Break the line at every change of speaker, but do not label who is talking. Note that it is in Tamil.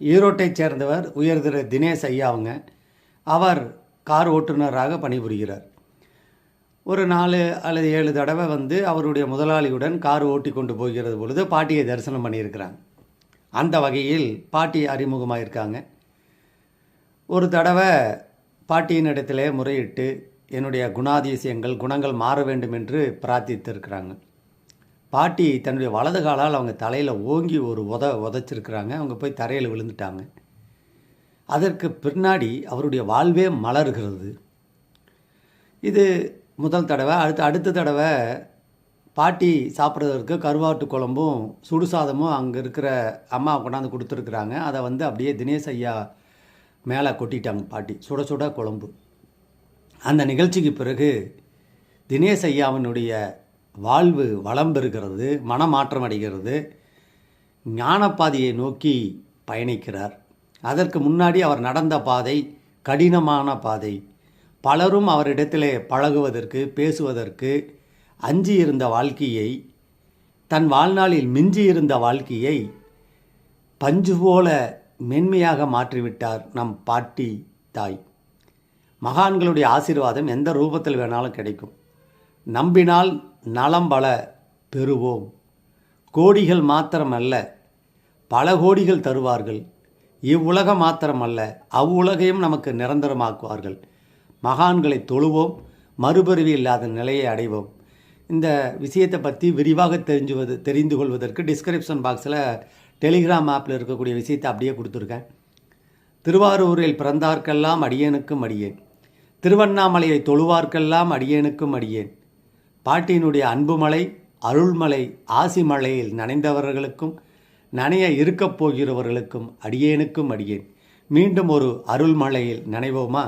ஈரோட்டைச் சேர்ந்தவர் உயர்திரு தினேஷ் ஐயா அவங்க. அவர் கார் ஓட்டுநராக பணிபுரிகிறார். ஒரு நாலு அல்லது ஏழு தடவை வந்து அவருடைய முதலாளியுடன் கார் ஓட்டி கொண்டு போகிறது பொழுது பாட்டியை தரிசனம் பண்ணியிருக்கிறாங்க. அந்த வகையில் பாட்டி அறிமுகமாக இருக்காங்க ஒரு தடவை பாட்டியின் இடத்திலே முறையிட்டு என்னுடைய குணாதிசயங்கள் குணங்கள் மாற வேண்டும் என்று பிரார்த்தித்திருக்கிறாங்க. பாட்டி தன்னுடைய வலது காலால் அவங்க தலையில் ஓங்கி ஒரு உத உதச்சிருக்கிறாங்க. அவங்க போய் தரையில் விழுந்துட்டாங்க. அதற்கு பின்னாடி அவருடைய வாழ்வே மலர்கிறது. இது முதல் தடவை. அடுத்து அடுத்த தடவை பாட்டி சாப்பிட்றதற்கு கருவாட்டு குழம்பும் சுடுசாதமும் அங்கே இருக்கிற அம்மா கொண்டாந்து கொடுத்துருக்குறாங்க. அதை வந்து அப்படியே தினேஷ் ஐயா மேலே கொட்டிட்டாங்க பாட்டி. சுட சுட குழம்பு. அந்த நிகழ்ச்சிக்கு பிறகு தினேஷ் ஐயாவினுடைய வாழ்வு வளம் பெறுகிறது மனமாற்றம் அடைகிறது. ஞானப்பாதையை நோக்கி பயணிக்கிறார். அதற்கு முன்னாடி அவர் நடந்த பாதை கடினமான பாதை. பலரும் அவரிடத்திலே பழகுவதற்கு பேசுவதற்கு அஞ்சி இருந்த வாழ்க்கையை தன் வாழ்நாளில் மிஞ்சி இருந்த வாழ்க்கையை பஞ்சு போல மென்மையாக மாற்றிவிட்டார் நம் பாட்டி தாய். மகான்களுடைய ஆசீர்வாதம் எந்த ரூபத்தில் வேணாலும் கிடைக்கும். நம்பினால் நலம் பல பெறுவோம். கோடிகள் மாத்திரமல்ல பல கோடிகள் தருவார்கள். இவ்வுலகம் மாத்திரமல்ல அவ்வுலகையும் நமக்கு நிரந்தரமாக்குவார்கள். மகான்களை தொழுவோம் மறுபிறவி இல்லாத நிலையை அடைவோம். இந்த விஷயத்தை பற்றி விரிவாக தெரிஞ்சுவது தெரிந்து கொள்வதற்கு டிஸ்கிரிப்ஷன் பாக்ஸில் டெலிகிராம் ஆப்பில் இருக்கக்கூடிய விஷயத்தை அப்படியே கொடுத்துருக்கேன். திருவாரூரில் பிறந்தார்க்கெல்லாம் அடியேனுக்கும் அடியேன். திருவண்ணாமலையை தொழுவார்க்கெல்லாம் அடியேனுக்கும் அடியேன். பாட்டியினுடைய அன்புமலை அருள்மலை ஆசி மலையில் நனைந்தவர்களுக்கும் நனைய இருக்கப் போகிறவர்களுக்கும் அடியேனுக்கும் அடியேன். மீண்டும் ஒரு அருள்மலையில் நனைவோமா?